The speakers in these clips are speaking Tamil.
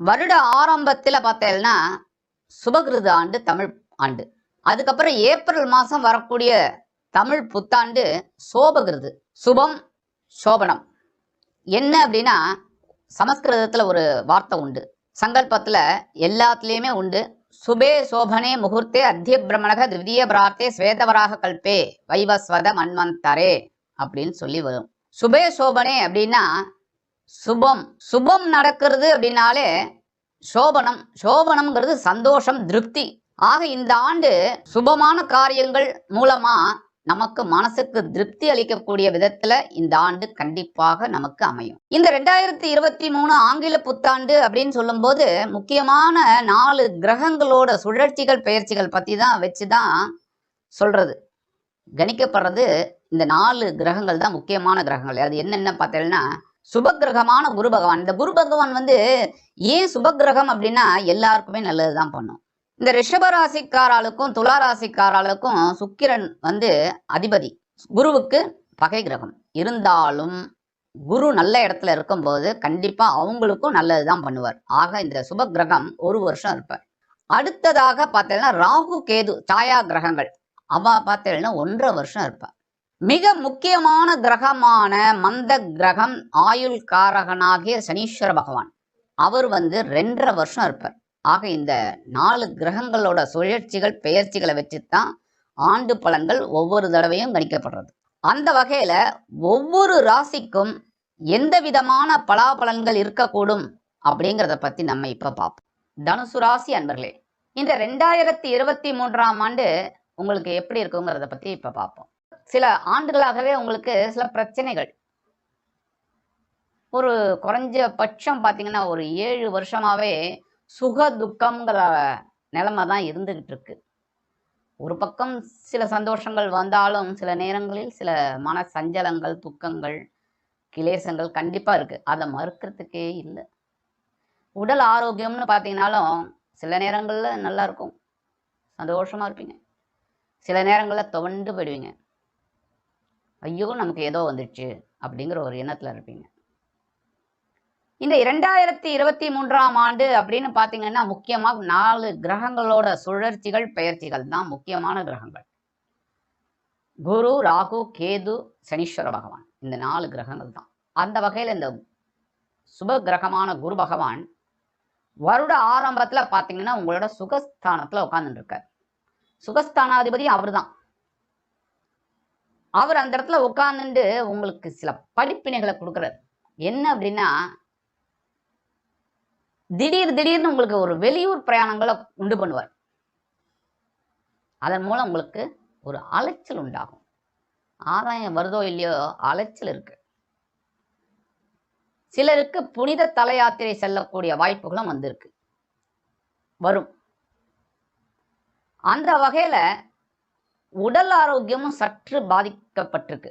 வருட ஆரம்பத்தில் பார்த்தேன்னா சுபகிருத ஆண்டு தமிழ் ஆண்டு. அதுக்கப்புறம் ஏப்ரல் மாதம் வரக்கூடிய தமிழ் புத்தாண்டு சோபகிருது. சுபம் சோபனம். என்ன அப்படின்னா சமஸ்கிருதத்தில் ஒரு வார்த்தை உண்டு. சங்கல்பத்தில் எல்லாத்துலேயுமே உண்டு. சுபே சோபனே முகூர்த்தே அத்திய பிரமணக திவிதீய பிரார்த்தே ஸ்வேதவராக கல்பே வைவஸ்வத மன்வந்தரே அப்படின்னு சொல்லி வரும். சுபே சோபனே அப்படின்னா சுபம். சுபம் நடக்கிறது அப்படின்னாலே சோபனம். சோபனம்ங்கிறது சந்தோஷம் திருப்தி. ஆக இந்த ஆண்டு சுபமான காரியங்கள் மூலமா நமக்கு மனசுக்கு திருப்தி அளிக்கக்கூடிய விதத்துல இந்த ஆண்டு கண்டிப்பாக நமக்கு அமையும். இந்த ரெண்டாயிரத்தி இருபத்தி மூணு ஆங்கில புத்தாண்டு அப்படின்னு சொல்லும்போது முக்கியமான நாலு கிரகங்களோட சுழற்சிகள் பெயர்ச்சிகள் பத்தி தான் வச்சுதான் சொல்றது. கணிக்கப்படுறது இந்த நாலு கிரகங்கள் தான் முக்கியமான கிரகங்கள். அது என்னென்ன பார்த்தீங்கன்னா சுபகிரகமான குரு பகவான். இந்த குரு பகவான் வந்து ஏன் சுபகிரகம் அப்படின்னா எல்லாருக்குமே நல்லதுதான் பண்ணும். இந்த ரிஷபராசிக்காராளுக்கும் துளாராசிக்காராளுக்கும் சுக்கிரன் வந்து அதிபதி. குருவுக்கு பகை கிரகம். இருந்தாலும் குரு நல்ல இடத்துல இருக்கும்போது கண்டிப்பா அவங்களுக்கும் நல்லதுதான் பண்ணுவார். ஆக இந்த சுப கிரகம் ஒரு வருஷம் இருப்பார். அடுத்ததாக பார்த்தீங்கன்னா ராகு கேது சாயா கிரகங்கள். அவ பார்த்தீங்கன்னா ஒன்றரை வருஷம் இருப்பார் மிக முக்கியமான கிரகமான மந்த கிரகம் ஆயுள் காரகனாகிய சனீஸ்வர பகவான். அவர் வந்து ரெண்டரை வருஷம் இருப்பார். ஆக இந்த நாலு கிரகங்களோட சுழற்சிகள் பெயர்ச்சிகளை வச்சு தான் ஆண்டு பலன்கள் ஒவ்வொரு தடவையும் கணிக்கப்படுறது. அந்த வகையில ஒவ்வொரு ராசிக்கும் எந்த விதமான பலாபலன்கள் இருக்கக்கூடும் அப்படிங்கிறத பத்தி நம்ம இப்ப பார்ப்போம். தனுசு ராசி அன்பர்களே இந்த ரெண்டாயிரத்தி இருபத்தி மூன்றாம் ஆண்டு உங்களுக்கு எப்படி இருக்குங்கிறத பத்தி இப்ப பார்ப்போம். சில ஆண்டுகளாகவே உங்களுக்கு சில பிரச்சனைகள். ஒரு குறைஞ்ச பட்சம் பார்த்தீங்கன்னா ஒரு ஏழு வருஷமாவே சுக துக்கங்கிற நிலைமை தான் இருந்துகிட்டு இருக்கு. ஒரு பக்கம் சில சந்தோஷங்கள் வந்தாலும் சில நேரங்களில் சில மன சஞ்சலங்கள் துக்கங்கள் கிளேசங்கள் கண்டிப்பாக இருக்கு. அதை மறுக்கிறதுக்கே இல்லை. உடல் ஆரோக்கியம்னு பார்த்தீங்கன்னாலும் சில நேரங்களில் நல்லா இருக்கும். சந்தோஷமாக இருப்பீங்க. சில நேரங்களில் துவண்டு போயிடுவீங்க. ஐயோ நமக்கு ஏதோ வந்துடுச்சு அப்படிங்கிற ஒரு எண்ணத்துல இருப்பீங்க. இந்த இரண்டாயிரத்தி இருபத்தி மூன்றாம் ஆண்டு அப்படின்னு பார்த்தீங்கன்னா முக்கியமாக நாலு கிரகங்களோட சுழற்சிகள் பெயர்ச்சிகள் தான் முக்கியமான கிரகங்கள். குரு ராகு கேது சனீஸ்வர பகவான் இந்த நாலு கிரகங்கள் தான். அந்த வகையில் இந்த சுப கிரகமான குரு பகவான் வருட ஆரம்பத்துல பார்த்தீங்கன்னா உங்களோட சுகஸ்தானத்தில் உட்காந்துருக்கார் சுகஸ்தானாதிபதி சுகஸ்தானாதிபதி அவர்தான். அவர் அந்த இடத்துல உட்காந்துட்டு உங்களுக்கு சில படிப்பினைகளை கொடுக்குறாரு. என்ன அப்படின்னா திடீர் திடீர்னு உங்களுக்கு ஒரு வெளியூர் பிரயாணங்களை உண்டு பண்ணுவார். அதன் மூலம் உங்களுக்கு ஒரு அலைச்சல் உண்டாகும். ஆதாயம் வருதோ இல்லையோ அலைச்சல் இருக்கு. சிலருக்கு புனித தல யாத்திரை செல்லக்கூடிய வாய்ப்புகளும் வந்திருக்கு. வரும். அந்த வகையில உடல் ஆரோக்கியமும் சற்று பாதிக்கப்பட்டிருக்கு.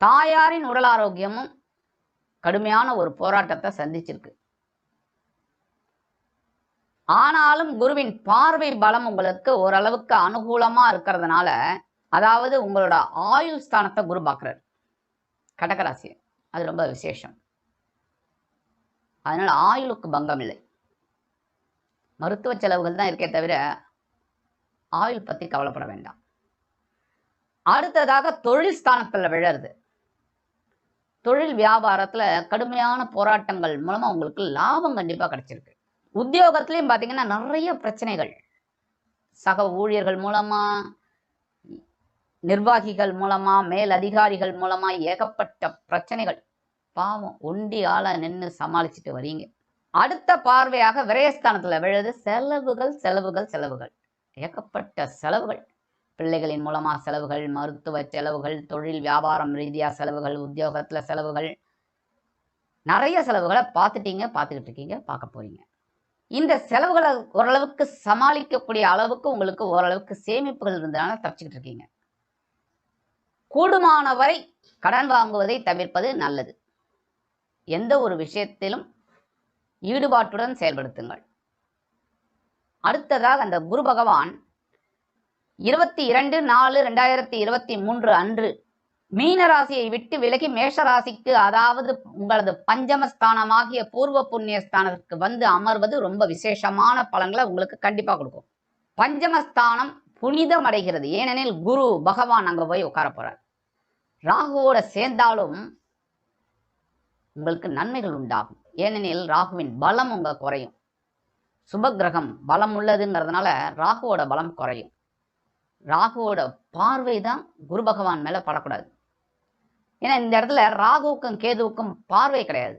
தாயாரின் உடல் ஆரோக்கியமும் கடுமையான ஒரு போராட்டத்தை சந்திச்சிருக்கு. ஆனாலும் குருவின் பார்வை பலம் உங்களுக்கு ஓரளவுக்கு அனுகூலமா இருக்கிறதுனால அதாவது உங்களோட ஆயுள் ஸ்தானத்தை குரு பார்க்குறாரு. கடகராசி. அது ரொம்ப விசேஷம். அதனால ஆயுளுக்கு பங்கம் இல்லை மருத்துவ செலவுகள் தான் இருக்கே தவிர ஆயுள் பத்தி கவலைப்பட வேண்டாம். அடுத்ததாக தொழில் ஸ்தானத்தில் விழருது தொழில் வியாபாரத்துல கடுமையான போராட்டங்கள் மூலமா உங்களுக்கு லாபம் கண்டிப்பா கிடைச்சிருக்கு. உத்தியோகத்துலேயும் பார்த்தீங்கன்னா நிறைய பிரச்சனைகள். சக ஊழியர்கள் மூலமா நிர்வாகிகள் மூலமா மேல் அதிகாரிகள் மூலமா ஏகப்பட்ட பிரச்சனைகள். பாவம் ஒண்டி ஆளை நின்று சமாளிச்சுட்டு வரீங்க. அடுத்த பார்வையாக விரயஸ்தானத்தில் விழுது செலவுகள் செலவுகள் செலவுகள். ஏகப்பட்ட செலவுகள். பிள்ளைகளின் மூலமா செலவுகள் மருத்துவ செலவுகள் தொழில் வியாபாரம் ரீதியா செலவுகள் உத்தியோகத்துல செலவுகள். நிறைய செலவுகளை பார்த்துட்டீங்க பார்த்துக்கிட்டு இருக்கீங்க பார்க்க போறீங்க. இந்த செலவுகளை ஓரளவுக்கு சமாளிக்கக்கூடிய அளவுக்கு உங்களுக்கு ஓரளவுக்கு சேமிப்புகள் இருந்தனால தப்பிச்சுக்கிட்டு இருக்கீங்க. கூடுமான வரை கடன் வாங்குவதை தவிர்ப்பது நல்லது. எந்த ஒரு விஷயத்திலும் ஈடுபாட்டுடன் செயல்படுத்துங்கள். அடுத்ததாக அந்த குரு பகவான் இருபத்தி இரண்டு நாலு ரெண்டாயிரத்தி இருபத்தி மூன்று அன்று மீன ராசியை விட்டு விலகி மேஷ ராசிக்கு அதாவது உங்களது பஞ்சமஸ்தானமாகிய பூர்வ புண்ணிய ஸ்தானத்திற்கு வந்து அமர்வது ரொம்ப விசேஷமான பலன்களை உங்களுக்கு கண்டிப்பா கொடுக்கும். பஞ்சமஸ்தானம் புனிதம் அடைகிறது ஏனெனில் குரு பகவான் அங்க போய் உட்கார போறார். ராகுவோட சேர்ந்தாலும் உங்களுக்கு நன்மைகள் உண்டாகும். ஏனெனில் ராகுவின் பலம் உங்க குறையும். சுபகிரகம் பலம் உள்ளதுங்கிறதுனால ராகுவோட பலம் குறையும். ராகுவோட பார்வை தான் குரு பகவான் மேல படக்கூடாது. ஏன்னா இந்த இடத்துல ராகுவுக்கும் கேதுவுக்கும் பார்வை கிடையாது.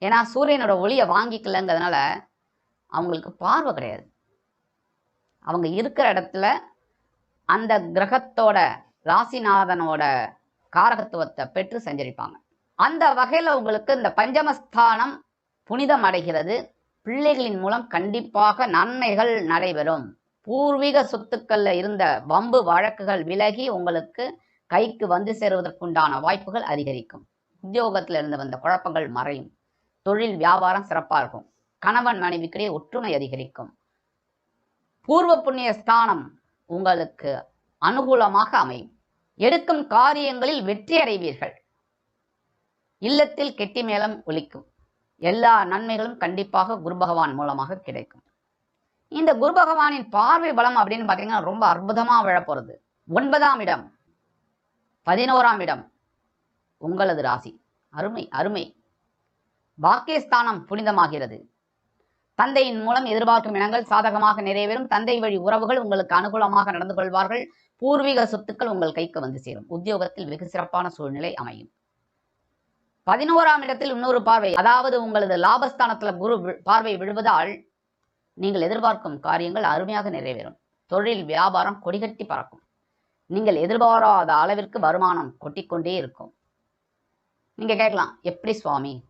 ஏன்னா சூரியனோட ஒளியை வாங்கிக்கலங்கிறதுனால அவங்களுக்கு பார்வை கிடையாது. அவங்க இருக்கிற இடத்துல அந்த கிரகத்தோட ராசிநாதனோட காரகத்துவத்தை பெற்று சஞ்சரிப்பாங்க. அந்த வகையில உங்களுக்கு இந்த பஞ்சமஸ்தானம் புனிதம் அடைகிறது. பிள்ளைகளின் மூலம் கண்டிப்பாக நன்மைகள் நடைபெறும். பூர்வீக சொத்துக்கள்ல இருந்த வம்பு வழக்குகள் விலகி உங்களுக்கு கைக்கு வந்து சேருவதற்குண்டான வாய்ப்புகள் அதிகரிக்கும். உத்தியோகத்தில் இருந்து வந்த குழப்பங்கள் மறையும். தொழில் வியாபாரம் சிறப்பாக இருக்கும். கணவன் மனைவிக்கிடையே ஒற்றுமை அதிகரிக்கும். பூர்வ புண்ணிய ஸ்தானம் உங்களுக்கு அனுகூலமாக அமையும். எடுக்கும் காரியங்களில் வெற்றி அடைவீர்கள். இல்லத்தில் கெட்டி மேளம் ஒலிக்கும். எல்லா நன்மைகளும் கண்டிப்பாக குரு பகவான் மூலமாக கிடைக்கும். இந்த குரு பகவானின் பார்வை பலம் அப்படின்னு பார்த்தீங்கன்னா ரொம்ப அற்புதமா விழப்போறது. ஒன்பதாம் இடம். பதினோராம் இடம். உங்களது ராசி. அருமை அருமை. பாக்கியஸ்தானம் புனிதமாகிறது. தந்தையின் மூலம் எதிர்பார்க்கும் இனங்கள் சாதகமாக நிறைவேறும். தந்தை வழி உறவுகள் உங்களுக்கு அனுகூலமாக நடந்து கொள்வார்கள். பூர்வீக சொத்துக்கள் உங்கள் கைக்கு வந்து சேரும். உத்தியோகத்தில் வெகு சிறப்பான சூழ்நிலை அமையும். பதினோராம் இடத்தில் இன்னொரு பார்வை அதாவது உங்களது லாபஸ்தானத்துல குரு வி- பார்வை விழுவதால் நீங்கள் எதிர்பார்க்கும் காரியங்கள் அருமையாக நிறைவேறும். தொழில் வியாபாரம் கொடிகட்டி பறக்கும். நீங்கள் எதிர்பாராத அளவிற்கு வருமானம் கொட்டிக்கொண்டே இருக்கும். நீங்க கேட்கலாம் எப்படி சுவாமி?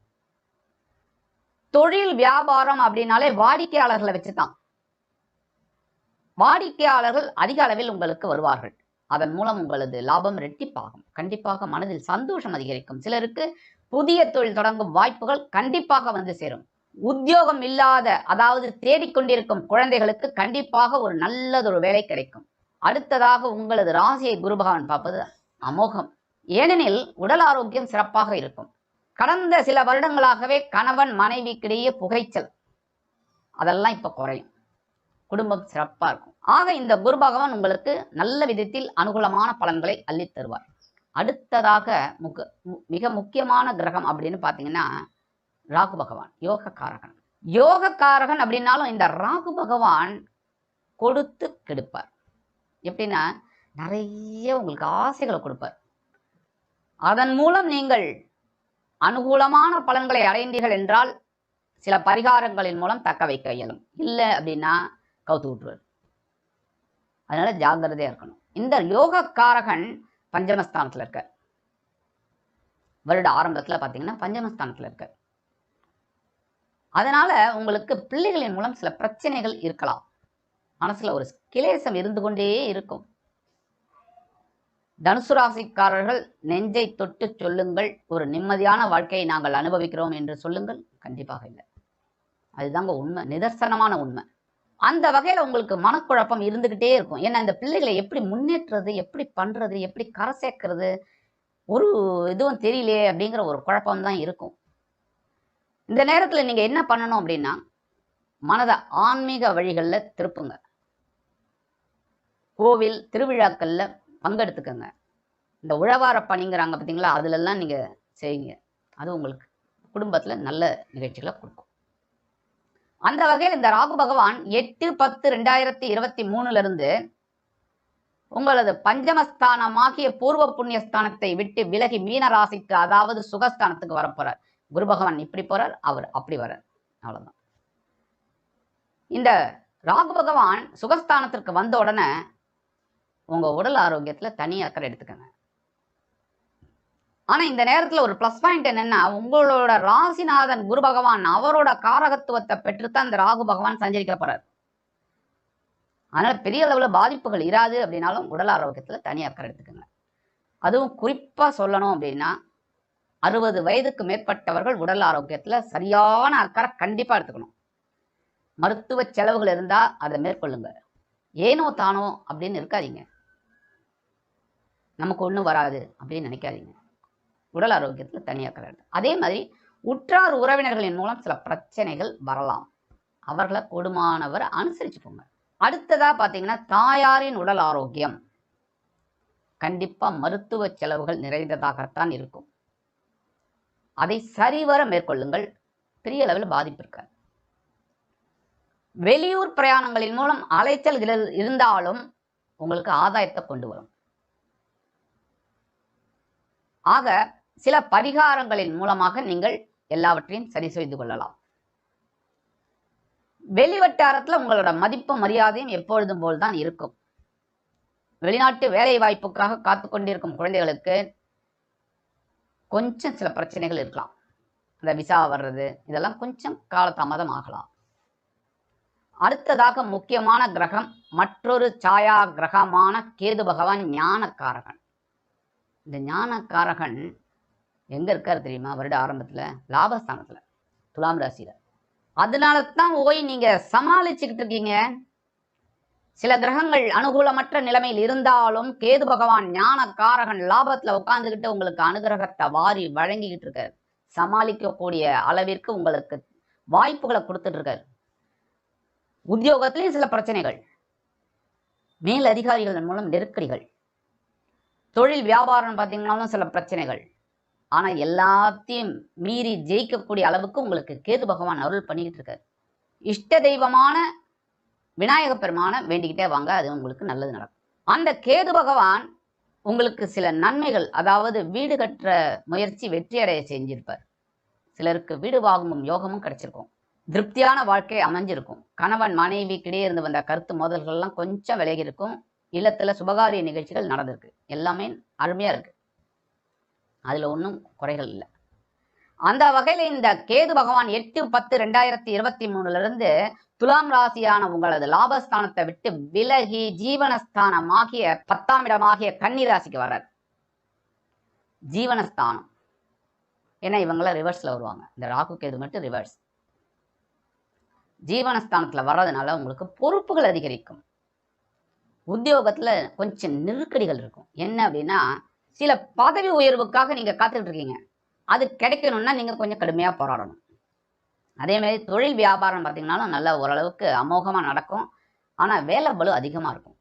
தொழில் வியாபாரம் அப்படின்னாலே வாடிக்கையாளர்களை வச்சுதான். வாடிக்கையாளர்கள் அதிக அளவில் உங்களுக்கு வருவார்கள். அதன் மூலம் உங்களது லாபம் ரெட்டிப்பாகும். கண்டிப்பாக மனதில் சந்தோஷம் அதிகரிக்கும். சிலருக்கு புதிய தொழில் தொடங்கும் வாய்ப்புகள் கண்டிப்பாக வந்து சேரும். உத்தியோகம் இல்லாத அதாவது தேடிக்கொண்டிருக்கும் குழந்தைகளுக்கு கண்டிப்பாக ஒரு நல்லதொரு வேலை கிடைக்கும். அடுத்ததாக உங்களது ராசியை குருபகவான் பார்ப்பது அமோகம். ஏனெனில் உடல் ஆரோக்கியம் சிறப்பாக இருக்கும். கடந்த சில வருடங்களாகவே கணவன் மனைவிக்கிடையே புகைச்சல். அதெல்லாம் இப்ப குறையும். குடும்பம் சிறப்பா இருக்கும். ஆக இந்த குரு பகவான் உங்களுக்கு நல்ல விதத்தில் அனுகூலமான பலன்களை அள்ளித் தருவார். அடுத்ததாக முக மு- மிக முக்கியமான கிரகம் அப்படின்னு பார்த்தீங்கன்னா ராகு பகவான் யோக காரகன் யோக காரகன் அப்படின்னாலும் இந்த ராகு பகவான் கொடுத்து கெடுப்பார். எப்படின்னா நிறைய உங்களுக்கு ஆசைகளை கொடுப்பார். அதன் மூலம் நீங்கள் அனுகூலமான பலன்களை அடைந்தீர்கள் என்றால் சில பரிகாரங்களின் மூலம் தக்க வைக்க இயலும். இல்லை அப்படின்னா கவுத்து விட்டுருவார். அதனால ஜாக்கிரதையா இருக்கணும். இந்த யோக காரகன் பஞ்சமஸ்தானத்துல இருக்க. வருட ஆரம்பத்தில் பார்த்தீங்கன்னா பஞ்சமஸ்தானத்துல இருக்க. அதனால உங்களுக்கு பிள்ளைகளின் மூலம் சில பிரச்சனைகள் இருக்கலாம். மனசுல ஒரு கிளேசம் இருந்து கொண்டே இருக்கும். தனுசு ராசிக்காரர்கள் நெஞ்சை தொட்டு சொல்லுங்கள். ஒரு நிம்மதியான வாழ்க்கையை நாங்கள் அனுபவிக்கிறோம் என்று சொல்லுங்கள். கண்டிப்பாக இல்லை. அதுதாங்க உண்மை. நிதர்சனமான உண்மை. அந்த வகையில் உங்களுக்கு மனக்குழப்பம் இருந்துக்கிட்டே இருக்கும். ஏன்னா இந்த பிள்ளைகளை எப்படி முன்னேற்றுறது எப்படி பண்ணுறது எப்படி கரை சேர்க்கறது ஒரு இதுவும் தெரியலையே அப்படிங்கிற ஒரு குழப்பம் தான் இருக்கும். இந்த நேரத்தில் நீங்கள் என்ன பண்ணணும் அப்படின்னா மனதை ஆன்மீக வழிகளில் திருப்புங்க. கோவில் திருவிழாக்களில் பங்கெடுத்துக்கோங்க. இந்த உழவார பணிங்கிறாங்க பார்த்தீங்களா அதுலெல்லாம் நீங்கள் செய்யுங்க. அது உங்களுக்கு குடும்பத்தில் நல்ல நிகழ்ச்சிகளை கொடுக்கும். அந்த வகையில் இந்த ராகு பகவான் எட்டு பத்து ரெண்டாயிரத்தி இருபத்தி மூணுல இருந்து உங்களது பஞ்சமஸ்தானமாகிய பூர்வ புண்ணியஸ்தானத்தை விட்டு விலகி மீன ராசிக்கு அதாவது சுகஸ்தானத்துக்கு வரப்போறார் குரு பகவான் இப்படி போறார் அவர் அப்படி வர்றார். அவ்வளவுதான். இந்த ராகு பகவான் சுகஸ்தானத்திற்கு வந்த உடனே உங்க உடல் ஆரோக்கியத்துல தனி அக்கறை எடுத்துக்கங்க. ஆனா இந்த நேரத்துல ஒரு ப்ளஸ் பாயிண்ட் என்னன்னா உங்களோட ராசிநாதன் குரு பகவான் அவரோட காரகத்துவத்தை பெற்றுத்தான் இந்த ராகு பகவான் சஞ்சரிக்க போறார். அதனால பெரிய அளவுல பாதிப்புகள் இராது அப்படின்னாலும் உடல் ஆரோக்கியத்துல தனி அக்கறை எடுத்துக்கோங்க. அதுவும் குறிப்பா சொல்லணும் அப்படின்னா அறுபது வயதுக்கு மேற்பட்டவர்கள் உடல் ஆரோக்கியத்துல சரியான அக்கறை கண்டிப்பா எடுத்துக்கணும். மருத்துவ செலவுகள் இருந்தா அதை மேற்கொள்ளுங்க. ஏனோ தானோ அப்படின்னு இருக்காதீங்க நமக்கு ஒன்றும் வராது அப்படின்னு நினைக்காதீங்க. உடல் ஆரோக்கியத்தில் தனியாக கிடையாது. அதே மாதிரி உற்றார் உறவினர்களின் மூலம் சில பிரச்சனைகள் வரலாம். அவர்களை கொடுமானவர் அனுசரிச்சுக்கோங்க. அடுத்ததா பார்த்தீங்கன்னா தாயாரின் உடல் ஆரோக்கியம். கண்டிப்பா மருத்துவ செலவுகள் நிறைந்ததாகத்தான் இருக்கும். அதை சரிவர மேற்கொள்ளுங்கள். பெரிய அளவில் பாதிப்பு இருக்காது. வெளியூர் பிரயாணங்களின் மூலம் அலைச்சல் இருந்தாலும் உங்களுக்கு ஆதாயத்தை கொண்டு வரும். ஆக சில பரிகாரங்களின் மூலமாக நீங்கள் எல்லாவற்றையும் சரி செய்து கொள்ளலாம். வெளிவட்டாரத்துல உங்களோட மதிப்பு மரியாதையும் எப்பொழுதும் போல்தான் இருக்கும். வெளிநாட்டு வேலை வாய்ப்புக்காக காத்து கொண்டிருக்கும் குழந்தைகளுக்கு கொஞ்சம் சில பிரச்சனைகள் இருக்கலாம். அந்த விசா வர்றது இதெல்லாம் கொஞ்சம் காலதாமதம் ஆகலாம். அடுத்ததாக முக்கியமான கிரகம் மற்றொரு சாயா கிரகமான கேது பகவான் ஞானக்காரகன். இந்த ஞானக்காரகன் எங்க இருக்காரு தெரியுமா? வருட ஆரம்பத்துல லாபஸ்தானத்துல துலாம் ராசியில. அதனால தான் ஓய் நீங்க சமாளிச்சுக்கிட்டு இருக்கீங்க. சில கிரகங்கள் அனுகூலமற்ற நிலைமையில் இருந்தாலும் கேது பகவான் ஞானக்காரகன் லாபத்துல உட்கார்ந்துகிட்டு உங்களுக்கு அனுகிரகத்தை வாரி வழங்கிக்கிட்டு இருக்காரு. சமாளிக்கக்கூடிய அளவிற்கு உங்களுக்கு வாய்ப்புகளை கொடுத்துட்டு இருக்காரு. உத்தியோகத்திலேயும் சில பிரச்சனைகள். மேல் அதிகாரிகள் மூலம் நெருக்கடிகள். தொழில் வியாபாரம் பார்த்தீங்கன்னாலும் சில பிரச்சனைகள். ஆனா எல்லாத்தையும் மீறி ஜெயிக்கக்கூடிய அளவுக்கு உங்களுக்கு கேது பகவான் அருள் பண்ணிக்கிட்டு இருக்காரு. இஷ்ட தெய்வமான விநாயக பெருமான வேண்டிக்கிட்டே வாங்க அது உங்களுக்கு நல்லது நடக்கும். அந்த கேது பகவான் உங்களுக்கு சில நன்மைகள் அதாவது வீடு கட்டுற முயற்சி வெற்றியடைய செஞ்சிருப்பார். சிலருக்கு வீடு வாங்கும் யோகமும் கிடைச்சிருக்கும். திருப்தியான வாழ்க்கை அமைஞ்சிருக்கும். கணவன் மனைவிக்கிடையே இருந்து வந்த கருத்து மோதல்கள்லாம் கொஞ்சம் விலகி இருக்கும். இல்லத்துல சுபகாரிய நிகழ்ச்சிகள் நடந்திருக்கு. எல்லாமே அருமையா இருக்கு. அதுல ஒன்றும் குறைகள் இல்லை. அந்த வகையில இந்த கேது பகவான் எட்டு பத்து ரெண்டாயிரத்தி இருபத்தி மூணுல இருந்து துலாம் ராசியான உங்களது லாபஸ்தானத்தை விட்டு விலகி ஜீவனஸ்தானமாகிய பத்தாம் இடமாகிய கன்னி ராசிக்கு வர்றார். ஜீவனஸ்தானம். ஏன்னா இவங்களாம் ரிவர்ஸ்ல வருவாங்க. இந்த ராகு கேது மட்டும் ரிவர்ஸ் ஜீவனஸ்தானத்தில் வர்றதுனால உங்களுக்கு பொறுப்புகள் அதிகரிக்கும். உத்தியோகத்துல கொஞ்சம் நெருக்கடிகள் இருக்கும். என்ன அப்படின்னா சில பதவி உயர்வுக்காக நீங்க காத்துக்கிட்டு இருக்கீங்க அது கிடைக்கணும்னா நீங்க கொஞ்சம் கடுமையா போராடணும். அதே மாதிரி தொழில் வியாபாரம் பார்த்தீங்கன்னாலும் நல்லா ஓரளவுக்கு அமோகமா நடக்கும். ஆனா வேலை பலு அதிகமா இருக்கும்.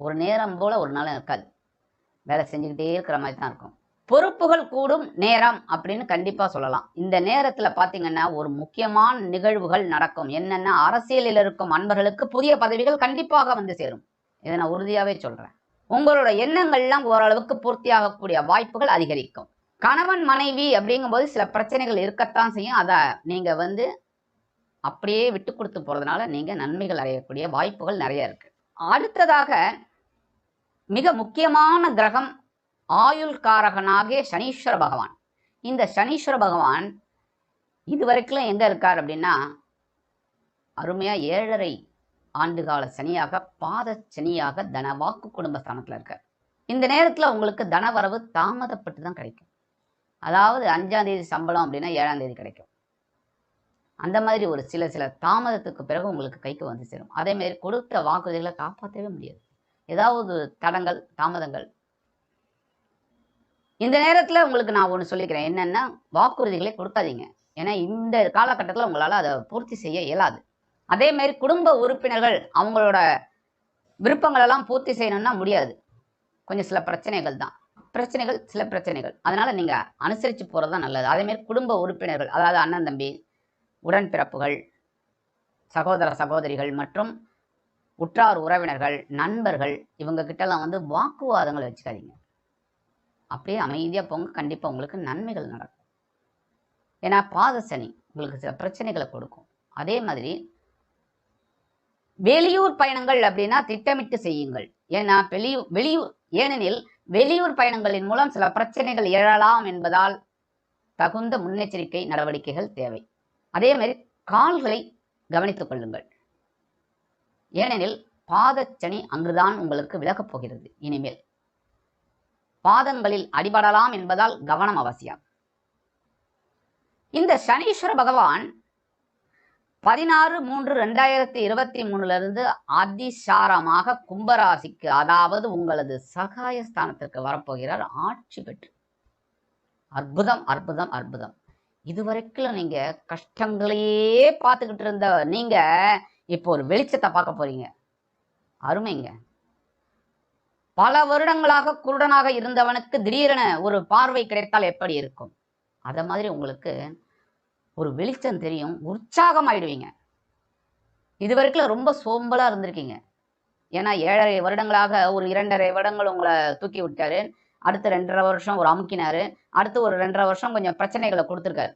ஒரு நேரம் போல ஒரு நாளும் இருக்காது. வேலை செஞ்சுக்கிட்டே இருக்கிற மாதிரி தான் இருக்கும். பொறுப்புகள் கூடும் நேரம் அப்படின்னு கண்டிப்பா சொல்லலாம். இந்த நேரத்துல பாத்தீங்கன்னா ஒரு முக்கியமான நிகழ்வுகள் நடக்கும். என்னென்ன அரசியலில் இருக்கும் அன்பர்களுக்கு புதிய பதவிகள் கண்டிப்பாக வந்து சேரும். இதை நான் உறுதியாவே சொல்றேன். உங்களோட எண்ணங்கள்லாம் ஓரளவுக்கு பூர்த்தியாகக்கூடிய வாய்ப்புகள் அதிகரிக்கும். கணவன் மனைவி அப்படிங்கும்போது சில பிரச்சனைகள் இருக்கத்தான் செய்யும். அதை நீங்க வந்து அப்படியே விட்டு கொடுத்து போறதுனால நீங்க நன்மைகள் அடையக்கூடிய வாய்ப்புகள் நிறைய இருக்கு. அடுத்ததாக மிக முக்கியமான கிரகம் ஆயுள் காரகனாகிய சனீஸ்வர பகவான். இந்த சனீஸ்வர பகவான் இது வரைக்கும் எங்க இருக்கார் அப்படின்னா அருமையா ஏழரை ஆண்டுகால சனியாக பாத சனியாக தனவாக்கு குடும்பஸ்தானத்துல இருக்கார். இந்த நேரத்துல உங்களுக்கு தனவரவு தாமதப்பட்டு தான் கிடைக்கும். அதாவது அஞ்சாம் தேதி சம்பளம் அப்படின்னா ஏழாம் தேதி கிடைக்கும். அந்த மாதிரி ஒரு சில சில தாமதத்துக்கு பிறகு உங்களுக்கு கைக்கு வந்து சேரும். அதே மாதிரி கொடுத்த வாக்குறுதிகளை காப்பாற்றவே முடியாது. ஏதாவது தடங்கள் தாமதங்கள். இந்த நேரத்துல உங்களுக்கு நான் ஒன்று சொல்லிக்கிறேன். என்னன்னா வாக்குறுதிகளை கொடுக்காதீங்க. ஏன்னா இந்த காலகட்டத்தில் உங்களால் அதை பூர்த்தி செய்ய இயலாது. அதே மாதிரி குடும்ப உறுப்பினர்கள் அவங்களோட விருப்பங்கள் எல்லாம் பூர்த்தி செய்யணும்னா முடியாது. கொஞ்சம் சில பிரச்சனைகள் தான். பிரச்சனைகள் சில பிரச்சனைகள். அதனால நீங்க அனுசரிச்சு போறது தான் நல்லது. அதே மாதிரி குடும்ப உறுப்பினர்கள் அதாவது அண்ணன் தம்பி உடன்பிறப்புகள் சகோதர சகோதரிகள் மற்றும் உற்றார் உறவினர்கள் நண்பர்கள் இவங்க கிட்டலாம் வந்து வாக்குவாதங்களை வச்சுக்காதீங்க. அப்படியே அமைதியாக போங்க. கண்டிப்பாக உங்களுக்கு நன்மைகள் நடக்கும். ஏன்னா பாத சனி உங்களுக்கு சில பிரச்சனைகளை கொடுக்கும். அதே மாதிரி வெளியூர் பயணங்கள் அப்படின்னா திட்டமிட்டு செய்யுங்கள். ஏன்னா வெளியூர் வெளியூர் ஏனெனில் வெளியூர் பயணங்களின் மூலம் சில பிரச்சனைகள் எழலாம் என்பதால் தகுந்த முன்னெச்சரிக்கை நடவடிக்கைகள் தேவை. அதே மாதிரி கால்களை கவனித்துக் கொள்ளுங்கள். ஏனெனில் பாதச்சனி அங்குதான் உங்களுக்கு விலகப் போகிறது இனிமேல். பாதங்களில் அடிபடலாம் என்பதால் கவனம் அவசியம். இந்த சனீஸ்வர பகவான் பதினாறு மூன்று ரெண்டாயிரத்தி இருபத்தி மூணுல இருந்து அதிசாரமாக கும்பராசிக்கு அதாவது உங்களது சகாய ஸ்தானத்திற்கு வரப்போகிறார் ஆட்சி பெற்று. அற்புதம் அற்புதம் அற்புதம். இதுவரைக்கும் நீங்க கஷ்டங்களையே பார்த்துக்கிட்டு இருந்த நீங்க இப்போ ஒரு வெளிச்சத்தை பார்க்க போறீங்க. அருமைங்க. பல வருடங்களாக குருடனாக இருந்தவனுக்கு திடீரென ஒரு பார்வை கிடைத்தால் எப்படி இருக்கும்? அத மாதிரி உங்களுக்கு ஒரு வெளிச்சம் தெரியும் உற்சாகமாயிடுவீங்க. இது வரைக்கும் ரொம்ப சோம்பலா இருந்திருக்கீங்க. ஏன்னா ஏழரை வருடங்களாக ஒரு இரண்டரை வருடங்கள் உங்களை தூக்கி விட்டாரு. அடுத்த ரெண்டரை வருஷம் ஒரு அமுக்கினாரு. அடுத்து ஒரு ரெண்டரை வருஷம் கொஞ்சம் பிரச்சனைகளை கொடுத்துருக்காரு.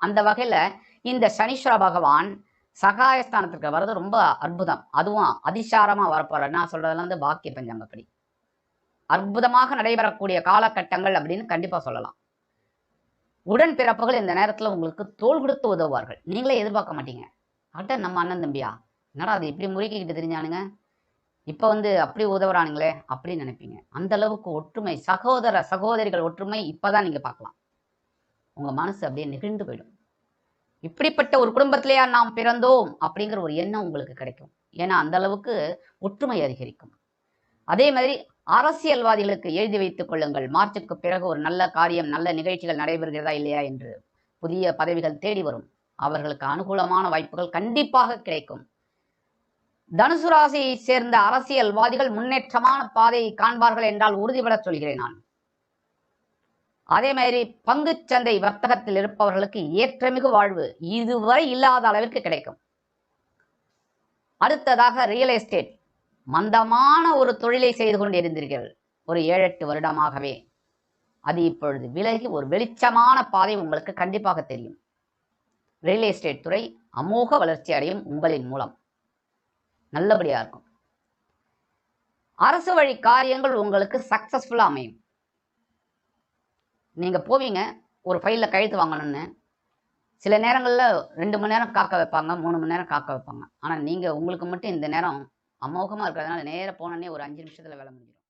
அந்த வகையில இந்த சனீஸ்வர பகவான் சகாயஸ்தானத்திற்கு வர்றது ரொம்ப அற்புதம். அதுவும் அதிசாரமா வரப்போற நான் சொல்றதுல வந்து பாக்கிய பஞ்சாங்கப்படி. அற்புதமாக நடைபெறக்கூடிய காலகட்டங்கள் அப்படின்னு கண்டிப்பா சொல்லலாம். உடன் பிறப்புகள் இந்த நேரத்துல உங்களுக்கு தோள் கொடுத்து உதவுவார்கள். நீங்களே எதிர்பார்க்க மாட்டீங்க. அட்ட நம்ம அண்ணன் தம்பியா? என்னடா அது இப்படி முறுக்கிக்கிட்டு தெரிஞ்சானுங்க? இப்போ வந்து அப்படி உதவுறானுங்களே அப்படின்னு நினைப்பீங்க. அந்த அளவுக்கு ஒற்றுமை சகோதர சகோதரிகள் ஒற்றுமை இப்பதான் நீங்க பார்க்கலாம். உங்க மனசு அப்படியே நெகிழ்ந்து போயிடும். இப்படிப்பட்ட ஒரு குடும்பத்திலேயா நாம் பிறந்தோம் அப்படிங்கிற ஒரு எண்ணம் உங்களுக்கு கிடைக்கும். ஏன்னா அந்த அளவுக்கு ஒற்றுமை அதிகரிக்கும். அதே மாதிரி அரசியல்வாதிகளுக்கு எழுதி வைத்துக் கொள்ளுங்கள். மார்ச்சுக்கு பிறகு ஒரு நல்ல காரியம் நல்ல நிகழ்ச்சிகள் நடைபெறுகிறதா இல்லையா என்று புதிய பதவிகள் தேடி வரும். அவர்களுக்கு அனுகூலமான வாய்ப்புகள் கண்டிப்பாக கிடைக்கும். தனுசு ராசியை சேர்ந்த அரசியல்வாதிகள் முன்னேற்றமான பாதையை காண்பார்கள் என்றால் உறுதிபட சொல்கிறேன் நான். அதே மாதிரி பங்கு சந்தை வர்த்தகத்தில் இருப்பவர்களுக்கு ஏற்றமிகு வாழ்வு இதுவரை இல்லாத அளவிற்கு கிடைக்கும். அடுத்ததாக ரியல் எஸ்டேட் மந்தமான ஒரு தொழிலை செய்து கொண்டிருந்தீர்கள் ஒரு ஏழு எட்டு வருடமாகவே. அது இப்பொழுது விலகி ஒரு வெளிச்சமான பாதை உங்களுக்கு கண்டிப்பாக தெரியும். ரியல் எஸ்டேட் துறை அமோக வளர்ச்சி அடையும் உங்களின் மூலம். நல்லபடியா இருக்கும். அரசு வழி காரியங்கள் உங்களுக்கு சக்சஸ்ஃபுல்லா அமையும். நீங்க போவீங்க ஒரு ஃபைல்ல கழுத்து வாங்கணும்னு. சில நேரங்களில் ரெண்டு மணி நேரம் காக்க வைப்பாங்க மூணு மணி நேரம் காக்க வைப்பாங்க. ஆனால் நீங்கள் உங்களுக்கு மட்டும் இந்த நேரம் அமோகமாக இருக்கிறதுனால நேராக போனோடனே ஒரு அஞ்சு நிமிஷத்தில் வேலை முடிஞ்சிடும்